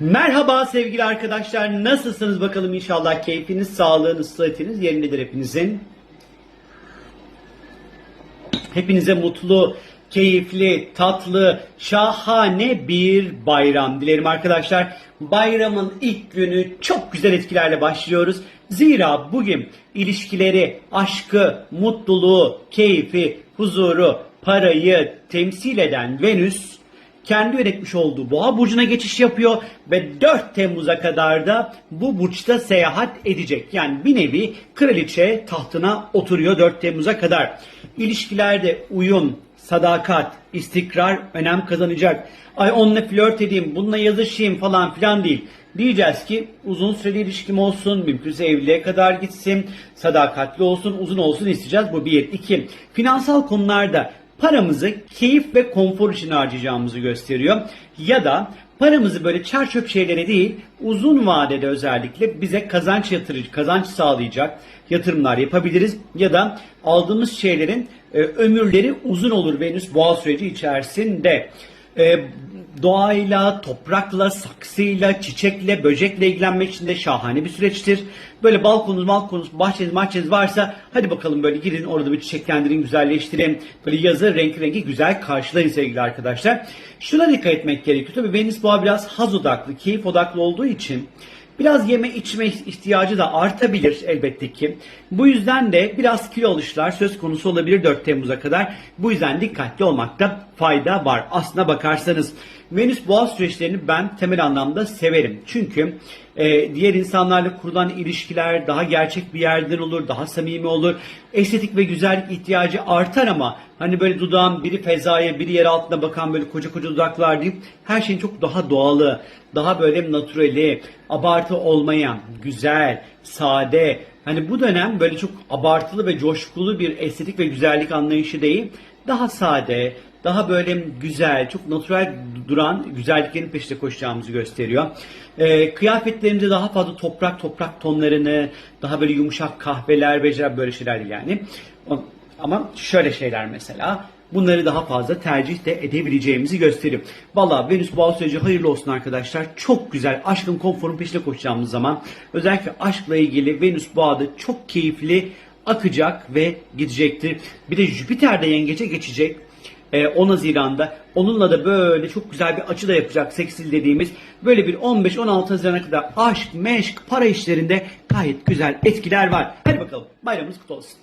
Merhaba sevgili arkadaşlar. Nasılsınız bakalım inşallah keyfiniz, sağlığınız, sıhhatiniz yerindedir hepinizin. Hepinize mutlu, keyifli, tatlı, şahane bir bayram dilerim arkadaşlar. Bayramın ilk günü çok güzel etkilerle başlıyoruz. Zira bugün ilişkileri, aşkı, mutluluğu, keyfi, huzuru, parayı temsil eden Venüs kendi yönetmiş olduğu boğa burcuna geçiş yapıyor ve 4 Temmuz'a kadar da bu burçta seyahat edecek. Yani bir nevi kraliçe tahtına oturuyor 4 Temmuz'a kadar. İlişkilerde uyum, sadakat, istikrar önem kazanacak. Ay onunla flört edeyim, bununla yazışayım falan filan değil. Diyeceğiz ki uzun süreli ilişkim olsun, mümkünse evliliğe kadar gitsin, sadakatli olsun, uzun olsun isteyeceğiz. Bu bir. iki. Finansal konularda paramızı keyif ve konfor için harcayacağımızı gösteriyor. Ya da paramızı böyle çer çöp şeylere değil uzun vadede özellikle bize kazanç yatırıcı, kazanç sağlayacak yatırımlar yapabiliriz. Ya da aldığımız şeylerin e, ömürleri uzun olur Venüs boğa süreci içerisinde. E, doğayla, toprakla, saksıyla, çiçekle, böcekle ilgilenmek için de şahane bir süreçtir. Böyle balkonunuz, balkonunuz, bahçeniz, bahçeniz varsa hadi bakalım böyle gidin orada bir çiçeklendirin, güzelleştirin. Böyle yazı renk rengi güzel karşılayın sevgili arkadaşlar. Şuna dikkat etmek gerekiyor. Tabii Venüs boğa biraz haz odaklı, keyif odaklı olduğu için Biraz yeme içme ihtiyacı da artabilir elbette ki. Bu yüzden de biraz kilo alışlar söz konusu olabilir 4 Temmuz'a kadar. Bu yüzden dikkatli olmakta fayda var. Aslına bakarsanız Venüs boğa süreçlerini ben temel anlamda severim. Çünkü e, diğer insanlarla kurulan ilişkiler daha gerçek bir yerden olur, daha samimi olur. Estetik ve güzellik ihtiyacı artar ama hani böyle dudağın biri fezaya, biri yer altına bakan böyle koca koca dudaklar değil. Her şeyin çok daha doğalı, daha böyle naturali, abartı olmayan, güzel, sade. Hani bu dönem böyle çok abartılı ve coşkulu bir estetik ve güzellik anlayışı değil. Daha sade, daha böyle güzel, çok natural duran güzelliklerin peşinde koşacağımızı gösteriyor. Ee, kıyafetlerimizde daha fazla toprak toprak tonlarını, daha böyle yumuşak kahveler, becera böyle şeyler yani. Ama şöyle şeyler mesela. Bunları daha fazla tercih de edebileceğimizi gösteriyor. Valla Venüs boğa süreci hayırlı olsun arkadaşlar. Çok güzel. Aşkın konforun peşine koşacağımız zaman özellikle aşkla ilgili Venüs boğada çok keyifli akacak ve gidecektir. Bir de Jüpiter de yengece geçecek. Ee, 10 Haziran'da. Onunla da böyle çok güzel bir açı da yapacak seksil dediğimiz. Böyle bir 15-16 Haziran'a kadar aşk, meşk, para işlerinde gayet güzel etkiler var. Hadi bakalım bayramımız kutlu olsun.